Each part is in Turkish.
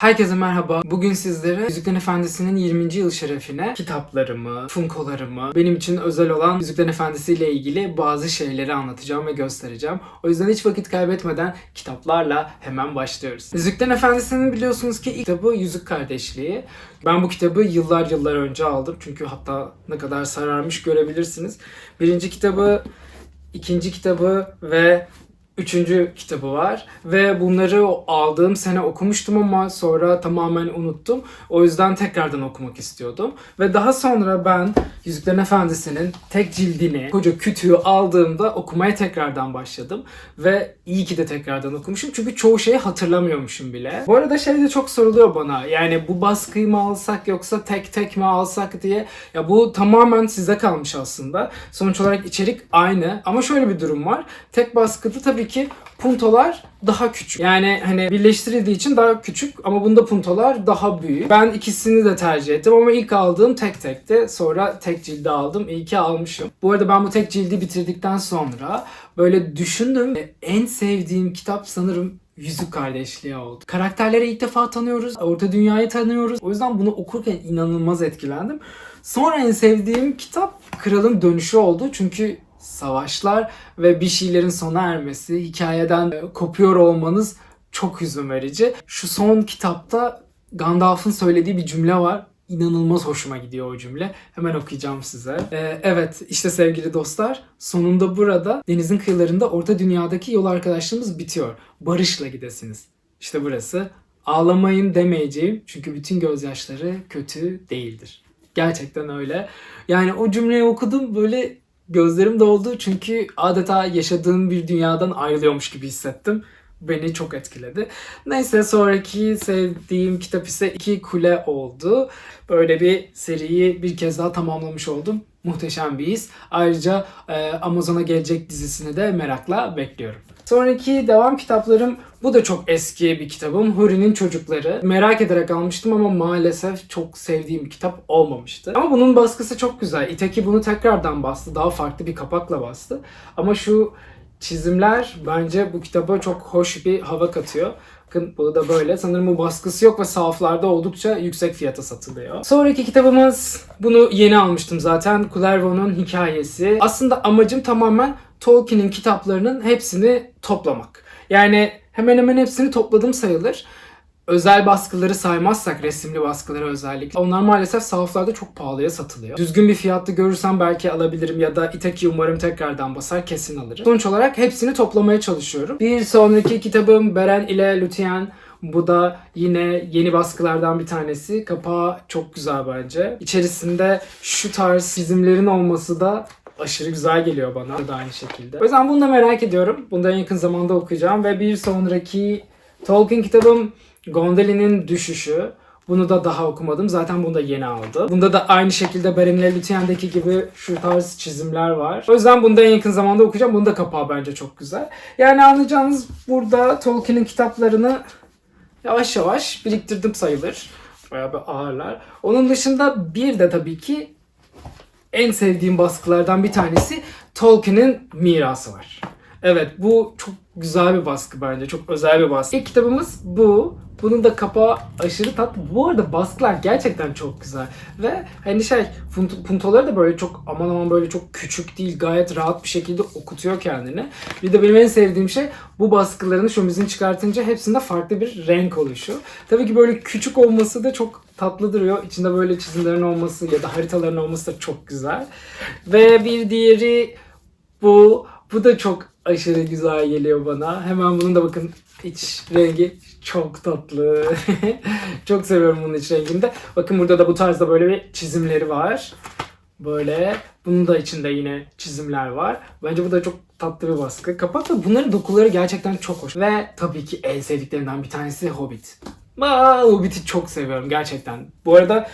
Herkese merhaba. Bugün sizlere Yüzüklerin Efendisi'nin 20. yıl şerefine kitaplarımı, funkolarımı, benim için özel olan Yüzüklerin Efendisi ile ilgili bazı şeyleri anlatacağım ve göstereceğim. O yüzden hiç vakit kaybetmeden kitaplarla hemen başlıyoruz. Yüzüklerin Efendisi'nin biliyorsunuz ki ilk kitabı Yüzük Kardeşliği. Ben bu kitabı yıllar yıllar önce aldım. Çünkü hatta ne kadar sararmış görebilirsiniz. Birinci kitabı, ikinci kitabı ve üçüncü kitabı var. Ve bunları aldığım sene okumuştum ama sonra tamamen unuttum. O yüzden tekrardan okumak istiyordum. Ve daha sonra ben Yüzüklerin Efendisi'nin tek cildini, koca kütüğü aldığımda okumaya tekrardan başladım. Ve iyi ki de tekrardan okumuşum. Çünkü çoğu şeyi hatırlamıyormuşum bile. Bu arada şey de çok soruluyor bana. Yani bu baskıyı mı alsak yoksa tek tek mi alsak diye. Ya bu tamamen size kalmış aslında. Sonuç olarak içerik aynı. Ama şöyle bir durum var. Tek baskıda tabii ki puntolar daha küçük. Yani hani birleştirildiği için daha küçük ama bunda puntolar daha büyük. Ben ikisini de tercih ettim ama ilk aldığım tek tekti. Sonra tek cildi aldım. İyi ki almışım. Bu arada ben bu tek cildi bitirdikten sonra böyle düşündüm. ve En sevdiğim kitap sanırım Yüzük Kardeşliği oldu. Karakterleri ilk defa tanıyoruz. Orta Dünyayı tanıyoruz. O yüzden bunu okurken inanılmaz etkilendim. Sonra en sevdiğim kitap Kralın Dönüşü oldu. Çünkü savaşlar ve bir şeylerin sona ermesi, hikayeden e, kopuyor olmanız çok hüzün verici. Şu son kitapta Gandalf'ın söylediği bir cümle var. İnanılmaz hoşuma gidiyor o cümle. Hemen okuyacağım size. Ee, evet işte sevgili dostlar sonunda burada denizin kıyılarında orta dünyadaki yol arkadaşlığımız bitiyor. Barışla gidesiniz. İşte burası. Ağlamayın demeyeceğim çünkü bütün gözyaşları kötü değildir. Gerçekten öyle. Yani o cümleyi okudum böyle gözlerim doldu çünkü adeta yaşadığım bir dünyadan ayrılıyormuş gibi hissettim. Beni çok etkiledi. Neyse sonraki sevdiğim kitap ise İki Kule oldu. Böyle bir seriyi bir kez daha tamamlamış oldum. Muhteşem bir his. Ayrıca e, Amazon'a gelecek dizisini de merakla bekliyorum. Sonraki devam kitaplarım bu da çok eski bir kitabım. Huri'nin Çocukları. Merak ederek almıştım ama maalesef çok sevdiğim bir kitap olmamıştı. Ama bunun baskısı çok güzel. Itaki bunu tekrardan bastı. Daha farklı bir kapakla bastı. Ama şu çizimler bence bu kitaba çok hoş bir hava katıyor. Bakın bu da böyle. Sanırım bu baskısı yok ve sahaflarda oldukça yüksek fiyata satılıyor. Sonraki kitabımız bunu yeni almıştım zaten. Kullervo'nun hikayesi. Aslında amacım tamamen Tolkien'in kitaplarının hepsini toplamak. Yani hemen hemen hepsini topladım sayılır. Özel baskıları saymazsak resimli baskıları özellikle. Onlar maalesef sahaflarda çok pahalıya satılıyor. Düzgün bir fiyatta görürsem belki alabilirim ya da Itaki umarım tekrardan basar kesin alırım. Sonuç olarak hepsini toplamaya çalışıyorum. Bir sonraki kitabım Beren ile Lütyen. Bu da yine yeni baskılardan bir tanesi. Kapağı çok güzel bence. İçerisinde şu tarz çizimlerin olması da aşırı güzel geliyor bana da aynı şekilde. O yüzden bunu da merak ediyorum. Bunu da en yakın zamanda okuyacağım ve bir sonraki Tolkien kitabım Gondolin'in Düşüşü. Bunu da daha okumadım. Zaten bunu da yeni aldım. Bunda da aynı şekilde Beren'le Lütyen'deki gibi şu tarz çizimler var. O yüzden bunu da en yakın zamanda okuyacağım. Bunun da kapağı bence çok güzel. Yani anlayacağınız burada Tolkien'in kitaplarını yavaş yavaş biriktirdim sayılır. Bayağı bir ağırlar. Onun dışında bir de tabii ki en sevdiğim baskılardan bir tanesi Tolkien'in mirası var. Evet bu çok güzel bir baskı bence. Çok özel bir baskı. İlk kitabımız bu. Bunun da kapağı aşırı tatlı. Bu arada baskılar gerçekten çok güzel. Ve hani şey punt- puntoları da böyle çok aman aman böyle çok küçük değil. Gayet rahat bir şekilde okutuyor kendini. Bir de benim en sevdiğim şey bu baskılarını şömizini çıkartınca hepsinde farklı bir renk oluşu. Tabii ki böyle küçük olması da çok tatlı duruyor. İçinde böyle çizimlerin olması ya da haritaların olması da çok güzel. Ve bir diğeri bu. Bu da çok aşırı güzel geliyor bana. Hemen bunun da bakın iç rengi çok tatlı. çok seviyorum bunun iç rengini de. Bakın burada da bu tarzda böyle bir çizimleri var. Böyle. Bunun da içinde yine çizimler var. Bence bu da çok tatlı bir baskı. Kapak da bunların dokuları gerçekten çok hoş. Ve tabii ki en sevdiklerimden bir tanesi Hobbit. Aa, Hobbit'i çok seviyorum gerçekten. Bu arada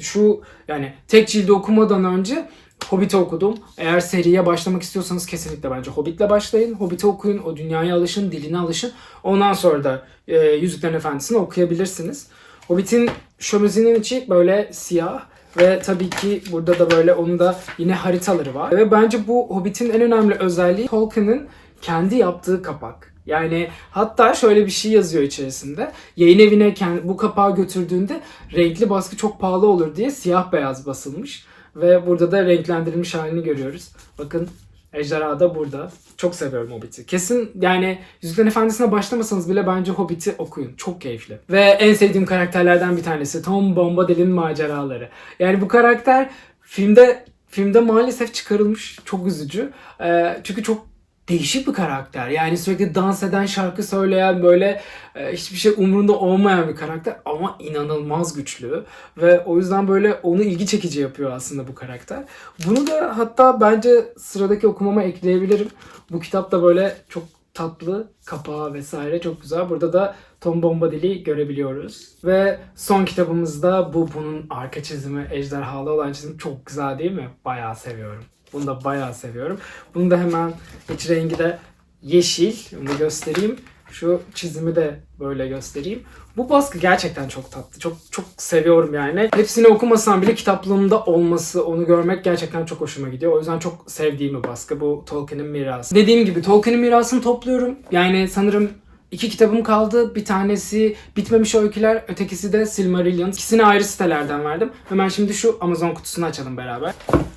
şu yani tek cildi okumadan önce Hobbit'i okudum. Eğer seriye başlamak istiyorsanız kesinlikle bence Hobbit'le başlayın. Hobbit'i okuyun, o dünyaya alışın, diline alışın. Ondan sonra da e, Yüzüklerin Efendisi'ni okuyabilirsiniz. Hobbit'in şömizinin içi böyle siyah ve tabii ki burada da böyle onun da yine haritaları var. Ve bence bu Hobbit'in en önemli özelliği Tolkien'in kendi yaptığı kapak. Yani hatta şöyle bir şey yazıyor içerisinde. Yayın evine bu kapağı götürdüğünde renkli baskı çok pahalı olur diye siyah beyaz basılmış. Ve burada da renklendirilmiş halini görüyoruz. Bakın Ejderha da burada. Çok seviyorum Hobbit'i. Kesin yani Yüzüklerin Efendisi'ne başlamasanız bile bence Hobbit'i okuyun. Çok keyifli. Ve en sevdiğim karakterlerden bir tanesi Tom Bombadil'in maceraları. Yani bu karakter filmde filmde maalesef çıkarılmış. Çok üzücü. Ee, çünkü çok değişik bir karakter. Yani sürekli dans eden, şarkı söyleyen, böyle e, hiçbir şey umurunda olmayan bir karakter ama inanılmaz güçlü ve o yüzden böyle onu ilgi çekici yapıyor aslında bu karakter. Bunu da hatta bence sıradaki okumama ekleyebilirim. Bu kitap da böyle çok tatlı, kapağı vesaire çok güzel. Burada da Tom Bombadil'i görebiliyoruz. Ve son kitabımızda bu bunun arka çizimi, ejderhalı olan çizim çok güzel değil mi? Bayağı seviyorum. Bunu da bayağı seviyorum. Bunu da hemen iç rengi de yeşil. Bunu göstereyim. Şu çizimi de böyle göstereyim. Bu baskı gerçekten çok tatlı. Çok çok seviyorum yani. Hepsini okumasam bile kitaplığımda olması, onu görmek gerçekten çok hoşuma gidiyor. O yüzden çok sevdiğim bir baskı bu Tolkien'in mirası. Dediğim gibi Tolkien'in mirasını topluyorum. Yani sanırım İki kitabım kaldı. Bir tanesi Bitmemiş Öyküler, ötekisi de Silmarillion. İkisini ayrı sitelerden verdim. Hemen şimdi şu Amazon kutusunu açalım beraber.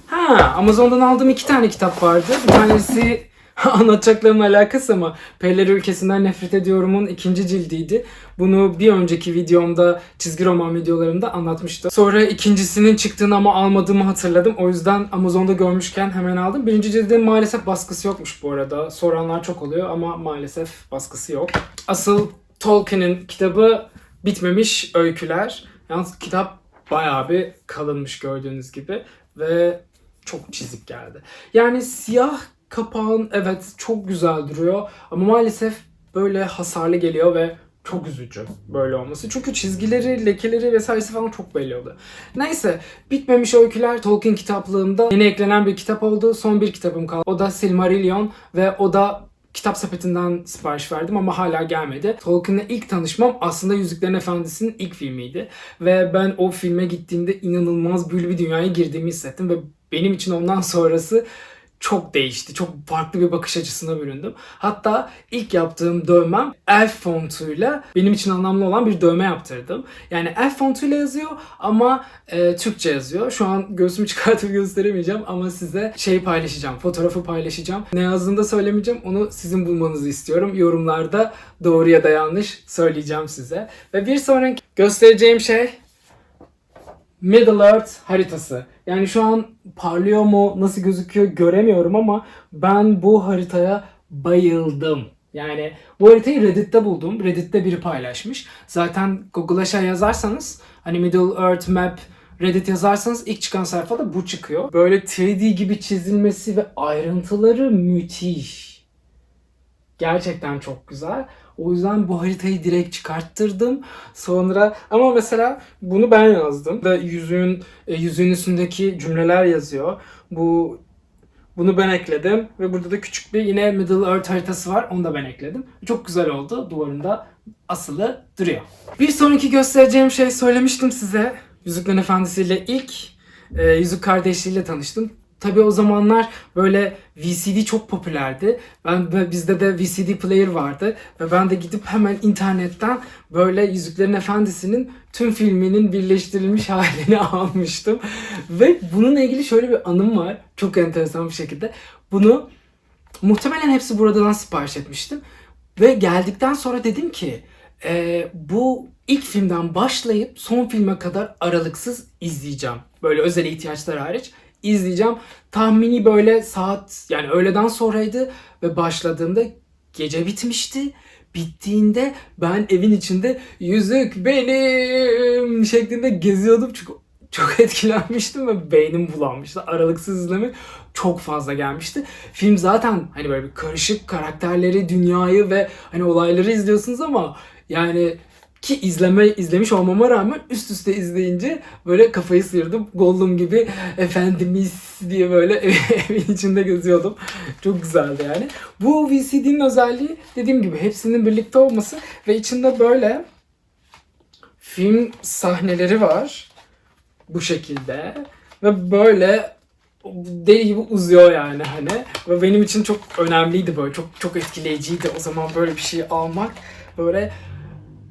Ha, Amazon'dan aldığım iki tane kitap vardı. Bir tanesi anlatacaklarımla alakası ama Peller Ülkesinden Nefret Ediyorum'un ikinci cildiydi. Bunu bir önceki videomda çizgi roman videolarımda anlatmıştım. Sonra ikincisinin çıktığını ama almadığımı hatırladım. O yüzden Amazon'da görmüşken hemen aldım. Birinci cildin maalesef baskısı yokmuş bu arada. Soranlar çok oluyor ama maalesef baskısı yok. Asıl Tolkien'in kitabı Bitmemiş Öyküler. Yalnız kitap bayağı bir kalınmış gördüğünüz gibi ve çok çizik geldi. Yani siyah kapağın evet çok güzel duruyor ama maalesef böyle hasarlı geliyor ve çok üzücü böyle olması. Çünkü çizgileri, lekeleri vesairesi falan çok belli oluyor. Neyse, bitmemiş öyküler Tolkien kitaplığımda yeni eklenen bir kitap oldu. Son bir kitabım kaldı. O da Silmarillion ve o da kitap sepetinden sipariş verdim ama hala gelmedi. Tolkien'le ilk tanışmam aslında Yüzüklerin Efendisi'nin ilk filmiydi. Ve ben o filme gittiğimde inanılmaz büyülü bir dünyaya girdiğimi hissettim ve benim için ondan sonrası çok değişti. Çok farklı bir bakış açısına büründüm. Hatta ilk yaptığım dövmem elf fontuyla benim için anlamlı olan bir dövme yaptırdım. Yani elf fontuyla yazıyor ama e, Türkçe yazıyor. Şu an göğsümü çıkartıp gösteremeyeceğim ama size şey paylaşacağım. Fotoğrafı paylaşacağım. Ne yazdığını da söylemeyeceğim. Onu sizin bulmanızı istiyorum. Yorumlarda doğru ya da yanlış söyleyeceğim size. Ve bir sonraki göstereceğim şey Middle Earth haritası. Yani şu an parlıyor mu, nasıl gözüküyor göremiyorum ama ben bu haritaya bayıldım. Yani bu haritayı Reddit'te buldum. Reddit'te biri paylaşmış. Zaten Google'a şey yazarsanız hani Middle Earth Map Reddit yazarsanız ilk çıkan sayfada bu çıkıyor. Böyle 3D gibi çizilmesi ve ayrıntıları müthiş. Gerçekten çok güzel. O yüzden bu haritayı direkt çıkarttırdım. Sonra ama mesela bunu ben yazdım. Da yüzüğün e, yüzüğün üstündeki cümleler yazıyor. Bu bunu ben ekledim ve burada da küçük bir yine Middle Earth haritası var. Onu da ben ekledim. Çok güzel oldu. Duvarında asılı duruyor. Bir sonraki göstereceğim şey söylemiştim size. Yüzüklerin Efendisi ile ilk e, Yüzük Kardeşliğiyle tanıştım. Tabii o zamanlar böyle VCD çok popülerdi. Ben bizde de VCD player vardı ve ben de gidip hemen internetten böyle Yüzüklerin Efendisi'nin tüm filminin birleştirilmiş halini almıştım. Ve bununla ilgili şöyle bir anım var. Çok enteresan bir şekilde. Bunu muhtemelen hepsi buradan sipariş etmiştim. Ve geldikten sonra dedim ki e, bu ilk filmden başlayıp son filme kadar aralıksız izleyeceğim. Böyle özel ihtiyaçlar hariç izleyeceğim. Tahmini böyle saat yani öğleden sonraydı ve başladığımda gece bitmişti. Bittiğinde ben evin içinde yüzük benim şeklinde geziyordum çünkü çok etkilenmiştim ve beynim bulanmıştı. Aralıksız izleme çok fazla gelmişti. Film zaten hani böyle bir karışık karakterleri, dünyayı ve hani olayları izliyorsunuz ama yani ki izleme izlemiş olmama rağmen üst üste izleyince böyle kafayı sıyırdım. Gollum gibi efendimiz diye böyle evin içinde geziyordum. Çok güzeldi yani. Bu VCD'nin özelliği dediğim gibi hepsinin birlikte olması ve içinde böyle film sahneleri var. Bu şekilde. Ve böyle deli gibi uzuyor yani hani. Ve benim için çok önemliydi böyle. Çok çok etkileyiciydi o zaman böyle bir şey almak. Böyle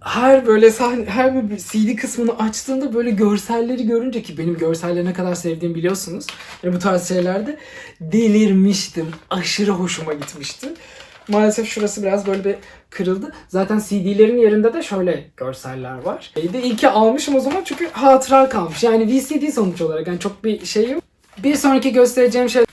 her böyle sahne, her bir CD kısmını açtığında böyle görselleri görünce ki benim görselleri ne kadar sevdiğimi biliyorsunuz. Yani bu tarz şeylerde delirmiştim. Aşırı hoşuma gitmişti. Maalesef şurası biraz böyle bir kırıldı. Zaten CD'lerin yerinde de şöyle görseller var. İyi de iyi ki almışım o zaman çünkü hatıra kalmış. Yani VCD sonuç olarak yani çok bir şey yok. Bir sonraki göstereceğim şey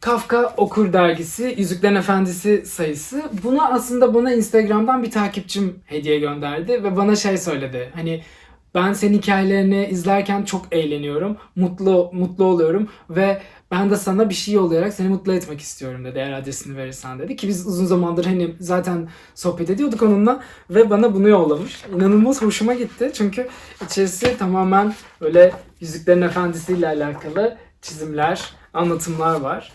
Kafka Okur dergisi Yüzüklerin Efendisi sayısı. Bunu aslında bana Instagram'dan bir takipçim hediye gönderdi ve bana şey söyledi. Hani ben senin hikayelerini izlerken çok eğleniyorum. Mutlu mutlu oluyorum ve ben de sana bir şey yollayarak seni mutlu etmek istiyorum dedi eğer adresini verirsen dedi. Ki biz uzun zamandır hani zaten sohbet ediyorduk onunla ve bana bunu yollamış. İnanılmaz hoşuma gitti çünkü içerisi tamamen böyle Yüzüklerin Efendisi ile alakalı çizimler, anlatımlar var.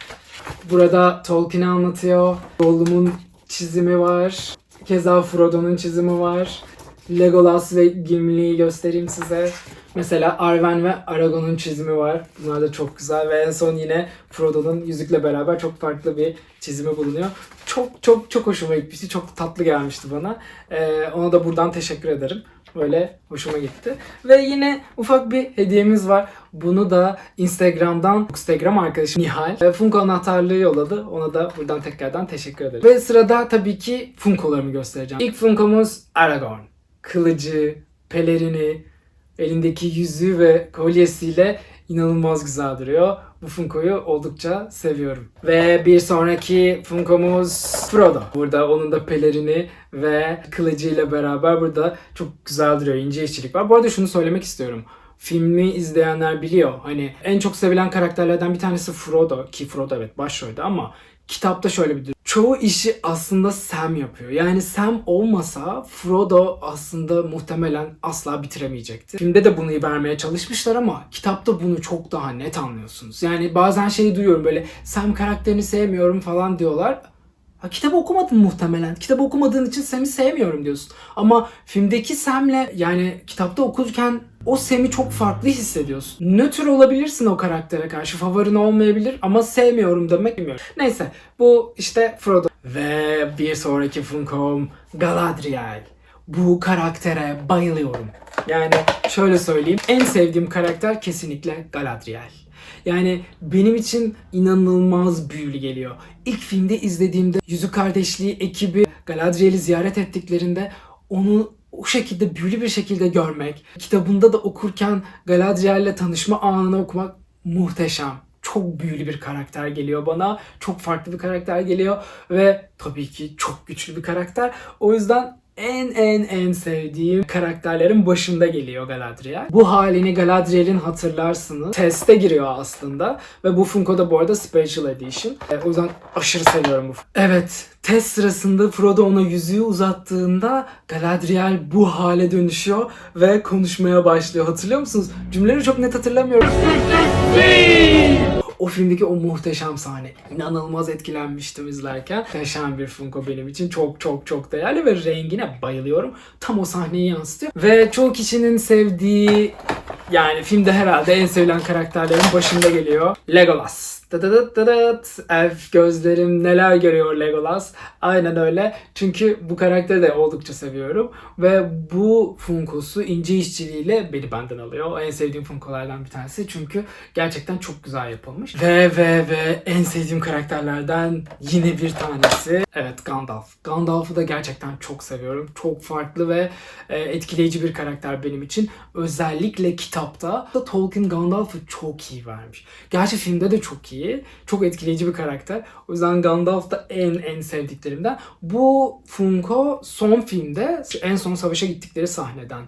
Burada Tolkien'i anlatıyor. Gollum'un çizimi var. Keza Frodo'nun çizimi var. Legolas ve Gimli'yi göstereyim size. Mesela Arwen ve Aragorn'un çizimi var. Bunlar da çok güzel ve en son yine Frodo'nun yüzükle beraber çok farklı bir çizimi bulunuyor. Çok çok çok hoşuma gitmişti. Çok tatlı gelmişti bana. Ee, ona da buradan teşekkür ederim. Böyle hoşuma gitti. Ve yine ufak bir hediyemiz var. Bunu da Instagram'dan Instagram arkadaşım Nihal e, Funko anahtarlığı yolladı. Ona da buradan tekrardan teşekkür ederim. Ve sırada tabii ki Funko'larımı göstereceğim. İlk Funko'muz Aragorn. Kılıcı, pelerini, elindeki yüzüğü ve kolyesiyle inanılmaz güzel duruyor. Bu Funko'yu oldukça seviyorum. Ve bir sonraki Funko'muz Frodo. Burada onun da pelerini ve kılıcıyla beraber burada çok güzel duruyor. İnce işçilik var. Bu arada şunu söylemek istiyorum. Filmi izleyenler biliyor. Hani en çok sevilen karakterlerden bir tanesi Frodo. Ki Frodo evet başrolde ama kitapta şöyle bir durum. Çoğu işi aslında Sam yapıyor. Yani Sam olmasa Frodo aslında muhtemelen asla bitiremeyecekti. Filmde de bunu vermeye çalışmışlar ama kitapta bunu çok daha net anlıyorsunuz. Yani bazen şeyi duyuyorum böyle Sam karakterini sevmiyorum falan diyorlar. Ha, kitabı okumadın muhtemelen. Kitabı okumadığın için Sam'i sevmiyorum diyorsun. Ama filmdeki Sam'le yani kitapta okurken o Sam'i çok farklı hissediyorsun. Nötr olabilirsin o karaktere karşı. Favorin olmayabilir ama sevmiyorum demek bilmiyorum. Neyse bu işte Frodo. Ve bir sonraki Funko'm Galadriel. Bu karaktere bayılıyorum. Yani şöyle söyleyeyim. En sevdiğim karakter kesinlikle Galadriel. Yani benim için inanılmaz büyülü geliyor. İlk filmde izlediğimde Yüzük Kardeşliği ekibi Galadriel'i ziyaret ettiklerinde onu o şekilde büyülü bir şekilde görmek, kitabında da okurken Galadriel'le tanışma anını okumak muhteşem. Çok büyülü bir karakter geliyor bana. Çok farklı bir karakter geliyor ve tabii ki çok güçlü bir karakter. O yüzden en en en sevdiğim karakterlerin başında geliyor Galadriel. Bu halini Galadriel'in hatırlarsınız. Teste giriyor aslında ve bu Funko da bu arada Special Edition. E, o yüzden aşırı seviyorum bu. Evet, test sırasında Frodo ona yüzüğü uzattığında Galadriel bu hale dönüşüyor ve konuşmaya başlıyor. Hatırlıyor musunuz? Cümleleri çok net hatırlamıyorum. O filmdeki o muhteşem sahne. inanılmaz etkilenmiştim izlerken. Muhteşem bir Funko benim için. Çok çok çok değerli ve rengine bayılıyorum. Tam o sahneyi yansıtıyor. Ve çoğu kişinin sevdiği yani filmde herhalde en sevilen karakterlerin başında geliyor. Legolas. Dıdıdıt dıdıt. Elf gözlerim neler görüyor Legolas. Aynen öyle. Çünkü bu karakteri de oldukça seviyorum. Ve bu Funko'su ince işçiliğiyle beni benden alıyor. En sevdiğim Funko'lardan bir tanesi. Çünkü gerçekten çok güzel yapılmış. Ve ve ve en sevdiğim karakterlerden yine bir tanesi. Evet Gandalf. Gandalf'ı da gerçekten çok seviyorum. Çok farklı ve e, etkileyici bir karakter benim için. Özellikle kitapta Tolkien Gandalf'ı çok iyi vermiş. Gerçi filmde de çok iyi. Çok etkileyici bir karakter. O yüzden Gandalf da en en sevdiklerimden. Bu Funko son filmde en son savaşa gittikleri sahneden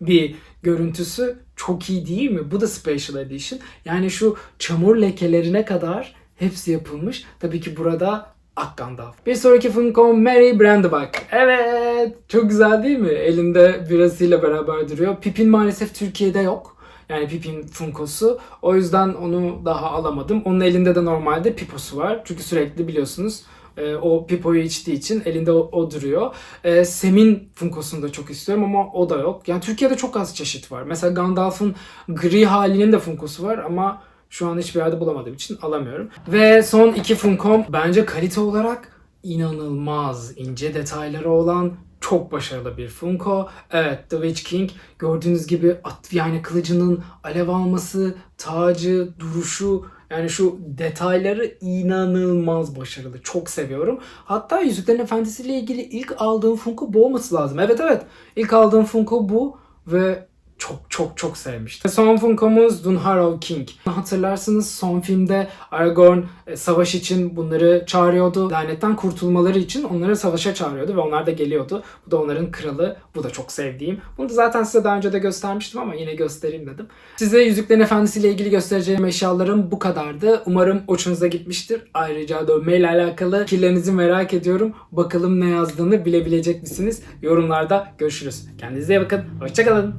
bir görüntüsü çok iyi değil mi? Bu da Special Edition. Yani şu çamur lekelerine kadar hepsi yapılmış. Tabii ki burada Ak Gandalf. Bir sonraki Funko Mary Brandybuck. Evet. Çok güzel değil mi? Elinde birasıyla beraber duruyor. Pippin maalesef Türkiye'de yok. Yani Pippin Funko'su. O yüzden onu daha alamadım. Onun elinde de normalde Pipo'su var. Çünkü sürekli biliyorsunuz e, o Pipo'yu içtiği için elinde o, o duruyor. E, Sem'in Funko'sunu da çok istiyorum ama o da yok. Yani Türkiye'de çok az çeşit var. Mesela Gandalf'ın gri halinin de Funko'su var ama Şu an hiçbir yerde bulamadığım için alamıyorum. Ve son iki Funko'm bence kalite olarak inanılmaz ince detayları olan çok başarılı bir Funko. Evet The Witch King gördüğünüz gibi at yani kılıcının alev alması, tacı, duruşu yani şu detayları inanılmaz başarılı. Çok seviyorum. Hatta Yüzüklerin Efendisi ile ilgili ilk aldığım Funko bu olması lazım. Evet evet. İlk aldığım Funko bu ve çok çok çok sevmiştim. Son Funko'muz Dunharrow King. Hatırlarsınız son filmde Aragorn e, savaş için bunları çağırıyordu. Lanetten kurtulmaları için onları savaşa çağırıyordu ve onlar da geliyordu. Bu da onların kralı. Bu da çok sevdiğim. Bunu da zaten size daha önce de göstermiştim ama yine göstereyim dedim. Size Yüzüklerin Efendisi ile ilgili göstereceğim eşyalarım bu kadardı. Umarım hoşunuza gitmiştir. Ayrıca dövmeyle alakalı fikirlerinizi merak ediyorum. Bakalım ne yazdığını bilebilecek misiniz? Yorumlarda görüşürüz. Kendinize iyi bakın. Hoşçakalın.